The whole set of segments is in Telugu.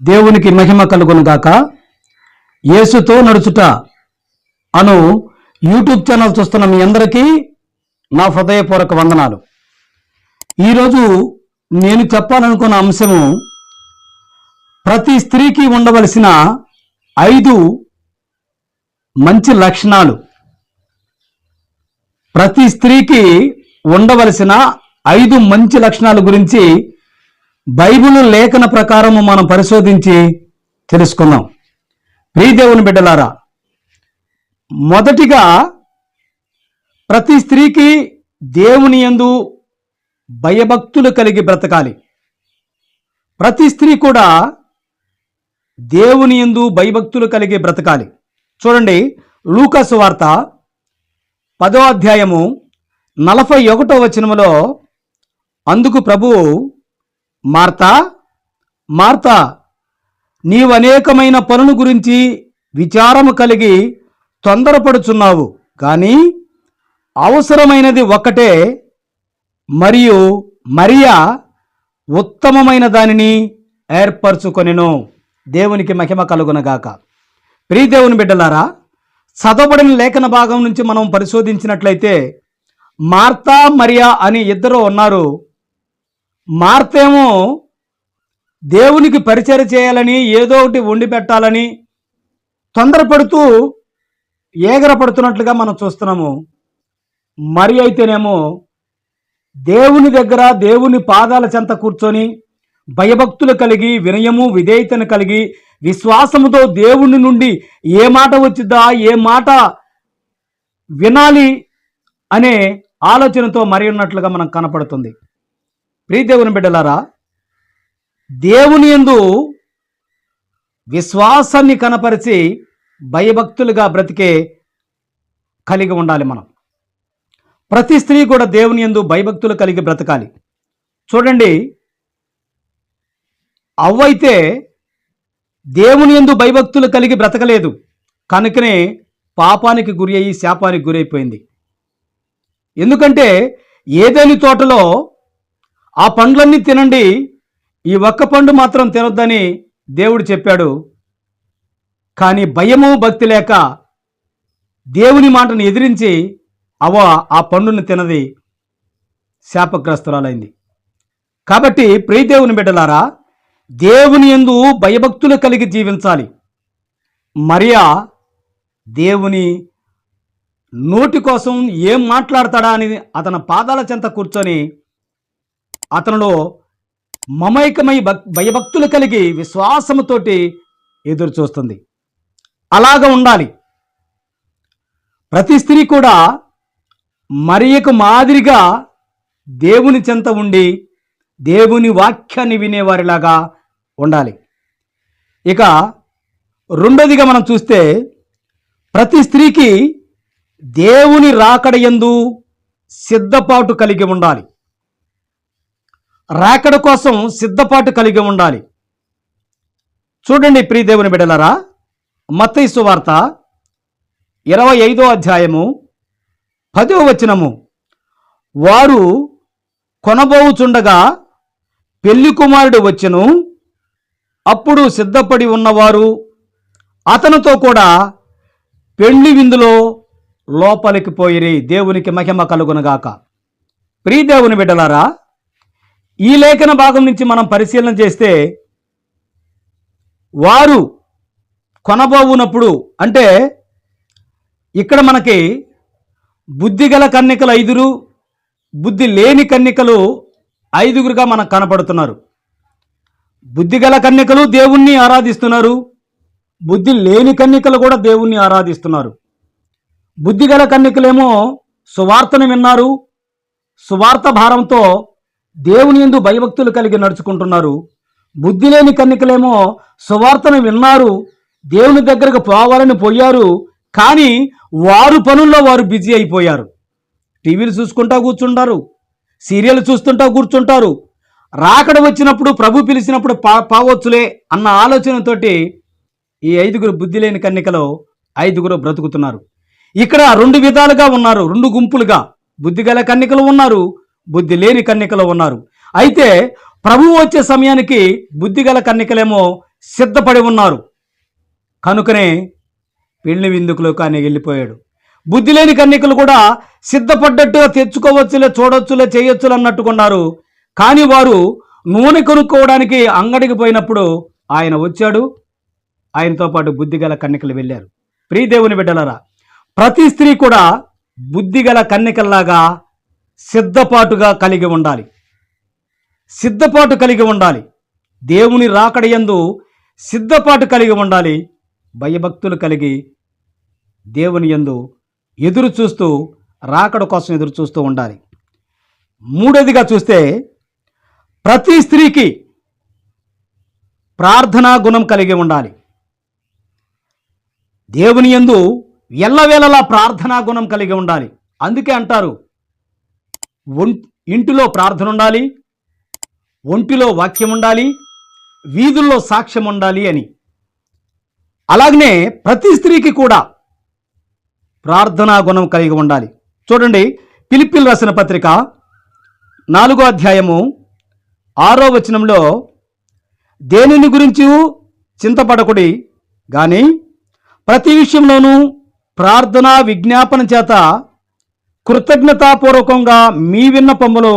దేవునికి మహిమ కలుగునుగాక యేసుతో నడుచుట అను యూట్యూబ్ ఛానల్ చూస్తున్న మీ అందరికీ నా హృదయపూర్వక వందనాలు. ఈరోజు నేను చెప్పాలనుకున్న అంశము ప్రతి స్త్రీకి ఉండవలసిన ఐదు మంచి లక్షణాలు. ప్రతి స్త్రీకి ఉండవలసిన ఐదు మంచి లక్షణాల గురించి బైబిల్ లేఖన ప్రకారము మనం పరిశోధించి తెలుసుకుందాం. ప్రీదేవుని బిడ్డలారా మొదటిగా ప్రతి స్త్రీకి దేవుని యందు భయభక్తులు కలిగి బ్రతకాలి. ప్రతి స్త్రీ కూడా దేవుని యందు భయభక్తులు కలిగి బ్రతకాలి. చూడండి లూకాసు వార్త పదో అధ్యాయము నలభై ఒకటో వచనములో అందుకు ప్రభువు మార్తా? మార్తా నీవు అనేకమైన పనుల గురించి విచారము కలిగి తొందరపడుచున్నావు. కానీ అవసరమైనది ఒక్కటే మరియు మరియా ఉత్తమమైన దానిని ఏర్పరచుకొనెను. దేవునికి మహిమ కలుగునగాక. ప్రియదేవుని బిడ్డలారా చదవబడిన లేఖన భాగం నుంచి మనం పరిశోధించినట్లయితే మార్తా మరియా అని ఇద్దరు ఉన్నారు. మార్తేమో దేవునికి పరిచయం చేయాలని ఏదో ఒకటి వండి పెట్టాలని తొందరపడుతూ ఏగరపడుతున్నట్లుగా మనం చూస్తున్నాము. మరి అయితేనేమో దేవుని దగ్గర దేవుని పాదాల చెంత కూర్చొని భయభక్తులు కలిగి వినయము విధేయతను కలిగి విశ్వాసముతో దేవుని నుండి ఏ మాట వచ్చిద్దా ఏ మాట వినాలి అనే ఆలోచనతో మరి ఉన్నట్లుగా మనకు కనపడుతుంది. ప్రియదేవుని బిడ్డలారా దేవుని యందు విశ్వాసాన్ని కనపరిచి భయభక్తులుగా బ్రతికే కలిగి ఉండాలి మనం. ప్రతి స్త్రీ కూడా దేవుని యందు భయభక్తులు కలిగి బ్రతకాలి. చూడండి అవ్వైతే దేవుని యందు భయభక్తులు కలిగి బ్రతకలేదు. కనుకనే పాపానికి గురి అయ్యి శాపానికి గురైపోయింది. ఎందుకంటే ఏదేని తోటలో ఆ పండ్లన్నీ తినండి. ఈ ఒక్క పండు మాత్రం తినొద్దని దేవుడు చెప్పాడు. కానీ భయము భక్తి లేక దేవుని మాటను ఎదిరించి అవ ఆ పండును తినది. శాపగ్రస్తురాలైంది. కాబట్టి ప్రియదేవుని బిడ్డలారా దేవుని యందు భయభక్తులు కలిగి జీవించాలి. మరియా దేవుని నోటి కోసం ఏం మాట్లాడతాడా అని అతని పాదాల చెంత కూర్చొని అతనిలో మమైకమై భక్ భయభక్తులు కలిగి విశ్వాసముతోటి ఎదురు చూస్తుంది అలాగ ఉండాలి. ప్రతి స్త్రీ కూడా మరియకు మాదిరిగా దేవుని చెంత ఉండి దేవుని వాక్యాన్ని వినేవారిలాగా ఉండాలి. ఇక రెండోదిగా మనం చూస్తే ప్రతి స్త్రీకి దేవుని రాకడ యందు సిద్ధపాటు కలిగి ఉండాలి. రాకడ కోసం సిద్ధపాటు కలిగి ఉండాలి. చూడండి ప్రీదేవుని బిడలరా మత్తైసు వార్త ఇరవై ఐదో అధ్యాయము పదో వచనము. వారు కొనబోవుచుండగా పెళ్ళి కుమారుడు వచ్చెను అప్పుడు సిద్ధపడి ఉన్నవారు అతనితో కూడా పెళ్ళి విందులో లోపలికి పోయిరి దేవునికి మహిమ కలుగునగాక. ప్రియదేవుని బిడ్డలారా ఈ లేఖన భాగం నుంచి మనం పరిశీలన చేస్తే వారు కొనబోవునప్పుడు అంటే ఇక్కడ మనకి బుద్ధిగల కన్నికలు ఐదురు బుద్ధి లేని కన్నికలు ఐదుగురుగా మనకు కనపడుతున్నారు. బుద్ధిగల కన్నికలు దేవుణ్ణి ఆరాధిస్తున్నారు. బుద్ధి లేని కన్నికలు కూడా దేవుణ్ణి ఆరాధిస్తున్నారు. బుద్ధిగల కన్నికలేమో సువార్తను విన్నారు. సువార్త భారంతో దేవుని ఎందు భయభక్తులు కలిగి నడుచుకుంటున్నారు. బుద్ధి లేని కన్నికలేమో సువార్తను విన్నారు. దేవుని దగ్గరకు పోవాలని పోయారు. కానీ వారు పనుల్లో వారు బిజీ అయిపోయారు. టీవీలు చూసుకుంటా కూర్చుంటారు. సీరియల్ చూస్తుంటా కూర్చుంటారు. రాకడ వచ్చినప్పుడు ప్రభు పిలిచినప్పుడు పా పావచ్చులే అన్న ఆలోచనతోటి ఈ ఐదుగురు బుద్ధి లేని కన్నికలో ఐదుగురు బ్రతుకుతున్నారు. ఇక్కడ రెండు విధాలుగా ఉన్నారు. రెండు గుంపులుగా బుద్ధిగల కన్నికలు ఉన్నారు. బుద్ధి లేని కన్నికలు ఉన్నారు. అయితే ప్రభువు వచ్చే సమయానికి బుద్ధి గల సిద్ధపడి ఉన్నారు. కనుకనే పెళ్ళి విందుకులు కానీ వెళ్ళిపోయాడు. బుద్ధి లేని కన్యకలు కూడా సిద్ధపడ్డట్టుగా తెచ్చుకోవచ్చులే చూడొచ్చులే చేయొచ్చులే అన్నట్టుకున్నారు. కానీ వారు నూనె కొనుక్కోవడానికి అంగడికి పోయినప్పుడు ఆయన వచ్చాడు. ఆయనతో పాటు బుద్ధిగల కన్యకలు వెళ్ళారు. ప్రియదేవుని బిడ్డలరా ప్రతి స్త్రీ కూడా బుద్ధిగల కన్యకల్లాగా సిద్ధపాటుగా కలిగి ఉండాలి. సిద్ధపాటు కలిగి ఉండాలి. దేవుని రాకడయందు సిద్ధపాటు కలిగి ఉండాలి. భయభక్తులు కలిగి దేవుని యందు ఎదురు చూస్తూ రాకడ కోసం ఎదురు చూస్తూ ఉండాలి. మూడోదిగా చూస్తే ప్రతి స్త్రీకి ప్రార్థనా గుణం కలిగి ఉండాలి. దేవుని యందు ఎల్లవేళలా ప్రార్థనా గుణం కలిగి ఉండాలి. అందుకే అంటారు ఇంటిలో ప్రార్థన ఉండాలి ఒంటిలో వాక్యం ఉండాలి వీధుల్లో సాక్ష్యం ఉండాలి అని. అలాగనే ప్రతి స్త్రీకి కూడా ప్రార్థనా గుణం కలిగి ఉండాలి. చూడండి పిలిపిల్ రాసిన పత్రిక నాలుగో అధ్యాయము ఆరో వచనంలో దేనిని గురించి చింతపడకుడి? కానీ ప్రతి విషయంలోనూ ప్రార్థనా విజ్ఞాపన చేత కృతజ్ఞతాపూర్వకంగా మీ విన్నపములు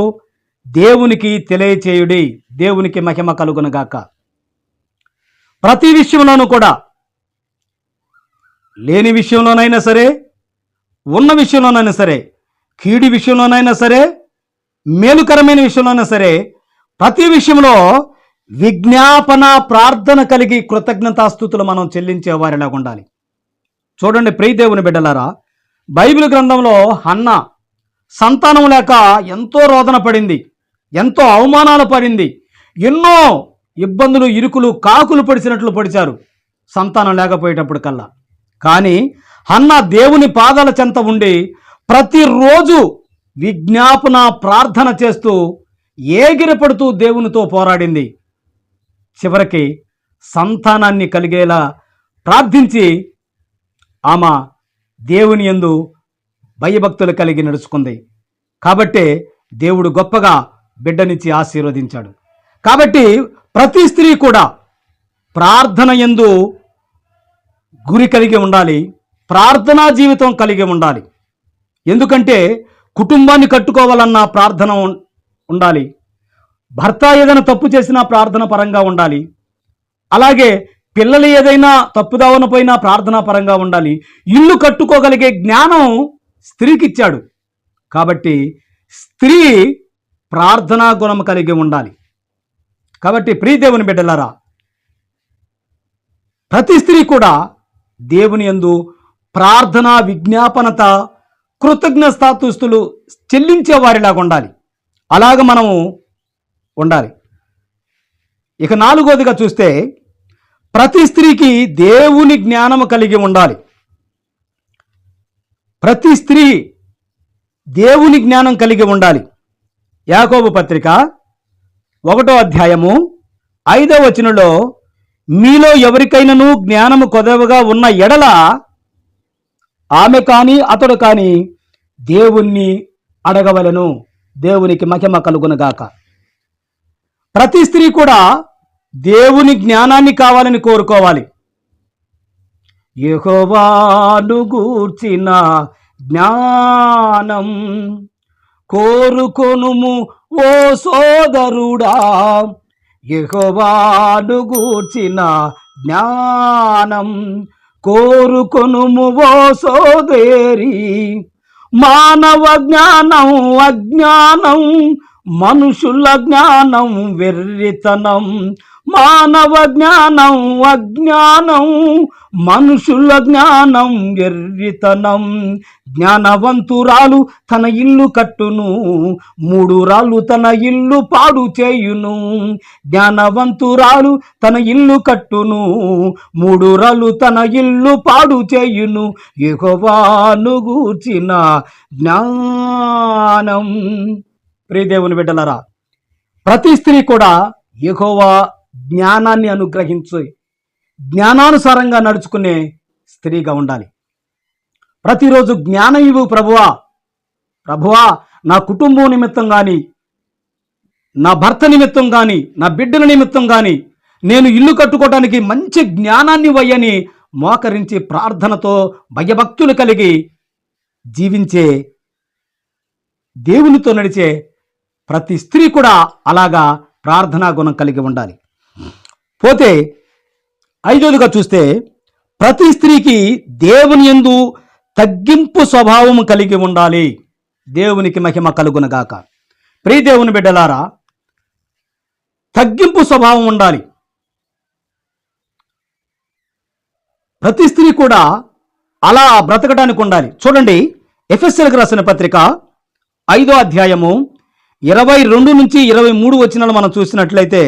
దేవునికి తెలియచేయుడి. దేవునికి మహిమ కలుగునుగాక. ప్రతి విషయంలోనూ కూడా లేని విషయంలోనైనా సరే ఉన్న విషయంలోనైనా సరే కీడి విషయంలోనైనా సరే మేలుకరమైన విషయంలోనైనా సరే ప్రతి విషయంలో విజ్ఞాపన ప్రార్థన కలిగి కృతజ్ఞతాస్థుతులు మనం చెల్లించే వారిలాగా ఉండాలి చూడండి ప్రియదేవుని బిడ్డలారా బైబిల్ గ్రంథంలో హన్న సంతానం లేక ఎంతో రోదన పడింది ఎంతో అవమానాలు పడింది ఎన్నో ఇబ్బందులు ఇరుకులు కాకులు పడిచినట్లు పడిచారు సంతానం లేకపోయేటప్పుడు కల్లా. కానీ అన్న దేవుని పాదాల చెంత ఉండి ప్రతిరోజు విజ్ఞాపన ప్రార్థన చేస్తూ ఏగిరపడుతూ దేవునితో పోరాడింది. చివరికి సంతానాన్ని కలిగేలా ప్రార్థించి ఆమె దేవుని యందు భయభక్తులు కలిగి నడుచుకుంది. కాబట్టే దేవుడు గొప్పగా బిడ్డనిచ్చి ఆశీర్వదించాడు. కాబట్టి ప్రతి స్త్రీ కూడా ప్రార్థన యందు గురి కలిగి ఉండాలి. ప్రార్థనా జీవితం కలిగి ఉండాలి. ఎందుకంటే కుటుంబాన్ని కట్టుకోవాలన్న ప్రార్థన ఉండాలి. భర్త ఏదైనా తప్పు చేసినా ప్రార్థన పరంగా ఉండాలి. అలాగే పిల్లలు ఏదైనా తప్పుదావన పోయినా ప్రార్థనా పరంగా ఉండాలి. ఇల్లు కట్టుకోగలిగే జ్ఞానం స్త్రీకి ఇచ్చాడు కాబట్టి స్త్రీ ప్రార్థనా గుణం కలిగి ఉండాలి. కాబట్టి ప్రియదేవుని బిడ్డలారా ప్రతి స్త్రీ కూడా దేవుని యందు ప్రార్థనా విజ్ఞాపనత కృతజ్ఞతాస్తుస్తులు చెల్లించే వారిలాగా ఉండాలి. అలాగ మనము ఉండాలి. ఇక నాలుగోదిగా చూస్తే ప్రతి స్త్రీకి దేవుని జ్ఞానము కలిగి ఉండాలి. ప్రతి స్త్రీ దేవుని జ్ఞానం కలిగి ఉండాలి. యాకోబు పత్రిక ఒకటో అధ్యాయము ఐదో వచనంలో మీలో ఎవరికైనాను జ్ఞానము కొదవగా ఉన్న ఎడల ఆమె కానీ అతడు కానీ దేవుణ్ణి అడగవలను. దేవునికి మహిమ కలుగునగాక ప్రతి స్త్రీ కూడా దేవుని జ్ఞానాన్ని కావాలని కోరుకోవాలి. యహోవాను గూర్చిన జ్ఞానం కోరుకొనుము ఓ సోదరుడా. యహోవాను గూర్చిన జ్ఞానం కోరుకొనుము ఓ సోదరి. మానవ జ్ఞానం అజ్ఞానం మనుషుల జ్ఞానం వెర్రితనం మానవ జ్ఞానం అజ్ఞానం మనుషుల జ్ఞానం ఎర్రితనం. జ్ఞానవంతురాలు తన ఇల్లు కట్టును మూడు రాళ్ళు తన ఇల్లు పాడు చేయును. జ్ఞానవంతురాలు తన ఇల్లు కట్టును మూడు రాళ్ళు తన ఇల్లు పాడు చేయును. యెహోవాను గూర్చిన జ్ఞానం. ప్రియదేవుని బిడ్డలరా ప్రతి స్త్రీ కూడా ఎగోవా జ్ఞానాన్ని అనుగ్రహించి జ్ఞానానుసారంగా నడుచుకునే స్త్రీగా ఉండాలి. ప్రతిరోజు జ్ఞానం ఇవ్వు ప్రభువా. ప్రభువా నా కుటుంబం నిమిత్తం కానీ నా భర్త నిమిత్తం కానీ నా బిడ్డల నిమిత్తం కానీ నేను ఇల్లు కట్టుకోవడానికి మంచి జ్ఞానాన్ని వయ్యని మోకరించి ప్రార్థనతో భయభక్తులు కలిగి జీవించే దేవునితో నడిచే ప్రతి స్త్రీ కూడా అలాగా ప్రార్థనా గుణం కలిగి ఉండాలి. పోతే ఐదోదిగా చూస్తే ప్రతి స్త్రీకి దేవుని యందు తగ్గింపు స్వభావం కలిగి ఉండాలి. దేవునికి మహిమ కలుగునగాక ప్రియ దేవుని బిడ్డలారా తగ్గింపు స్వభావం ఉండాలి. ప్రతి స్త్రీ కూడా అలా బ్రతకడానికి ఉండాలి. చూడండి ఎఫ్ఎస్ఎల్కి రాసిన పత్రిక ఐదో అధ్యాయము ఇరవై రెండు నుంచి ఇరవై మూడు వచ్చినాలు మనం చూసినట్లయితే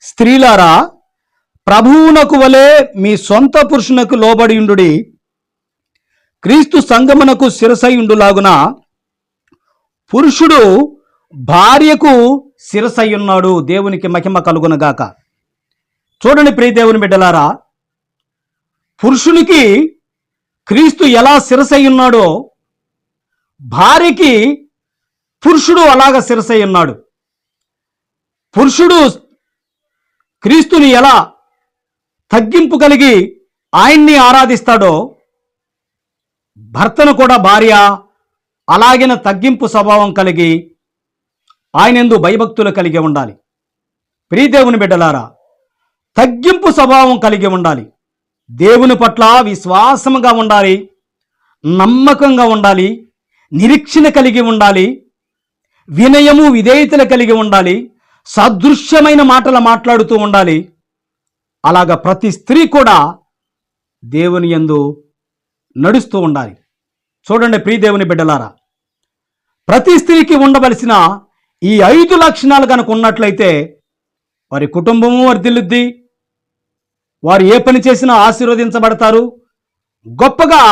స్త్రీలారా ప్రభువునకు వలె మీ సొంత పురుషునకు లోబడియుండుడి క్రీస్తు సంగమునకు శిరసయుండులాగున పురుషుడు భార్యకు శిరసయ్యున్నాడు దేవునికి మహిమ కలుగునగాక చూడండి ప్రియ దేవుని బిడ్డలారా పురుషునికి క్రీస్తు ఎలా శిరసయ్యున్నాడో భార్యకి పురుషుడు అలాగ శిరసయ్యున్నాడు పురుషుడు క్రీస్తుని ఎలా తగ్గింపు కలిగి ఆయన్ని ఆరాధిస్తాడో భర్తను కూడా భార్య అలాగిన తగ్గింపు స్వభావం కలిగి ఆయనందు భయభక్తులు కలిగి ఉండాలి. ప్రీదేవుని బిడ్డలారా తగ్గింపు స్వభావం కలిగి ఉండాలి. దేవుని పట్ల విశ్వాసముగా ఉండాలి. నమ్మకంగా ఉండాలి. నిరీక్షణ కలిగి ఉండాలి. వినయము విధేయతలు కలిగి ఉండాలి. సదృశ్యమైన మాటలు మాట్లాడుతూ ఉండాలి. అలాగ ప్రతి స్త్రీ కూడా దేవుని యందు నడుస్తూ ఉండాలి. చూడండి ప్రియదేవుని బిడ్డలారా ప్రతి స్త్రీకి ఉండవలసిన ఈ ఐదు లక్షణాలు కనుక ఉన్నట్లయితే వారి కుటుంబము వర్ధిల్లుద్ది. వారు ఏ పని చేసినా ఆశీర్వదించబడతారు. గొప్పగా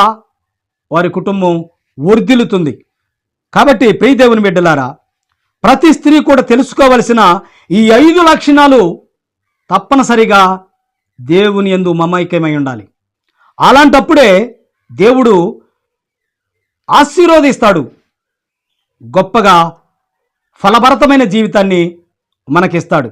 వారి కుటుంబం వర్ధిల్లుతుంది. కాబట్టి ప్రియదేవుని బిడ్డలారా ప్రతి స్త్రీ కూడా తెలుసుకోవలసిన ఈ ఐదు లక్షణాలు తప్పనిసరిగా దేవుని ఎందు మమైక్యమై ఉండాలి. అలాంటప్పుడే దేవుడు ఆశీర్వదిస్తాడు. గొప్పగా ఫలభరితమైన జీవితాన్ని మనకిస్తాడు.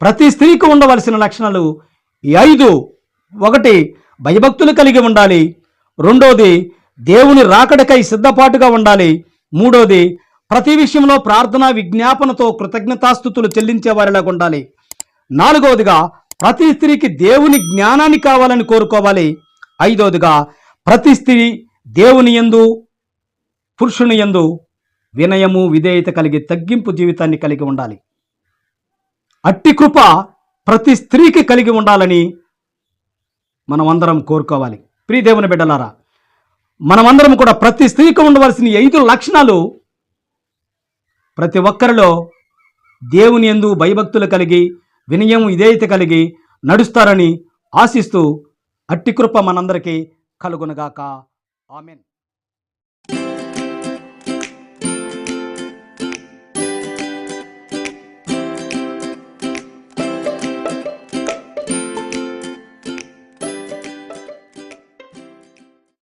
ప్రతి స్త్రీకి ఉండవలసిన లక్షణాలు ఈ ఐదు. ఒకటి భయభక్తులు కలిగి ఉండాలి. రెండోది దేవుని రాకడకై సిద్ధపాటుగా ఉండాలి. మూడోది ప్రతి విషయంలో ప్రార్థన విజ్ఞాపనతో కృతజ్ఞతాస్థుతులు చెల్లించే వారిలాగా ఉండాలి. నాలుగవదిగా ప్రతి స్త్రీకి దేవుని జ్ఞానాన్ని కావాలని కోరుకోవాలి. ఐదవదిగా ప్రతి స్త్రీ దేవుని యందు పురుషుని యందు వినయము విధేయత కలిగి తగ్గింపు జీవితాన్ని కలిగి ఉండాలి. అట్టి కృప ప్రతి స్త్రీకి కలిగి ఉండాలని మనమందరం కోరుకోవాలి. ప్రియ దేవుని బిడ్డలారా మనమందరం కూడా ప్రతి స్త్రీకి ఉండవలసిన ఐదు లక్షణాలు ప్రతి ఒక్కరిలో దేవుని యందు భయభక్తులు కలిగి వినయం విధేయత కలిగి నడుస్తారని ఆశిస్తూ అట్టి కృప మనందరికీ కలుగునగాక. ఆమెన్.